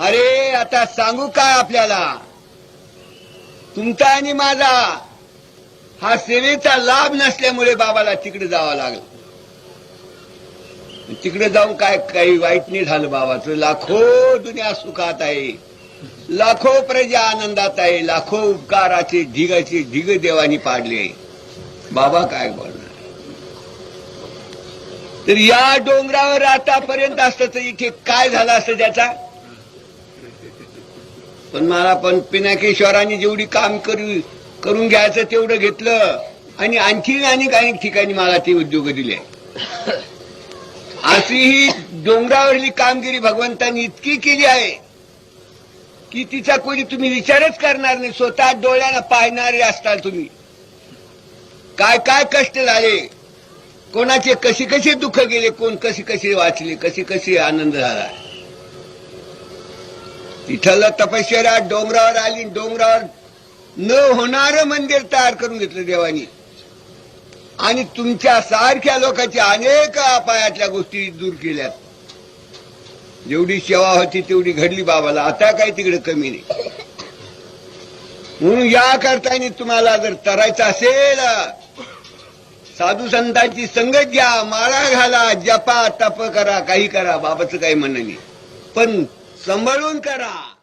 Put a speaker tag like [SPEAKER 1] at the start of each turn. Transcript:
[SPEAKER 1] अरे आता सांगू काय आपल्याला? तुमचा आणि माझा हा सेवेचा लाभ नसल्यामुळे बाबाला तिकडे जावं लागलं. तिकडे जाऊन काय काही वाईट नाही झालं बाबाचं? लाखो दुनिया सुखात आहे. लाखो प्रजा आनंदात आहे. लाखो उपकाराचे ढिगाचे ढिग देवानी पाडले. बाबा काय बोलणार? तर या डोंगरावर आतापर्यंत असतं इथे काय झालं असतं त्याचा? पण मला पण पिनाकेश्वरांनी जेवढी काम करू करून घ्यायचं तेवढं घेतलं. आणि आणखी अनेक अनेक ठिकाणी मला ते उद्योग दिले. अशी ही डोंगरावरली कामगिरी भगवंतांनी इतकी केली आहे की तिचा कोणी तुम्ही विचारच करणार नाही. स्वतः डोळ्याला पाहणारे असताल तुम्ही. काय काय कष्ट झाले? कोणाचे कशी कशी दुःख गेले? कोण कशी कशी वाचले? कशी कशी आनंद झाला? तिथलं तपश्चर्या डोंगरावर आली डोंगरावर न होणार मंदिर तयार करून घेतलं देवानी. आणि तुमच्या सारख्या लोकांच्या अनेक अपायातल्या गोष्टी दूर केल्यात. जेवढी सेवा होती तेवढी घडली बाबाला. आता काही तिकडे कमी नाही. म्हणून या करताना तुम्हाला जर तरायचं असेल साधू संतांची संगत घ्या माळा घाला जपा तप करा काही करा. बाबाचं काही म्हणणं नाही. पण सांभाळून करा.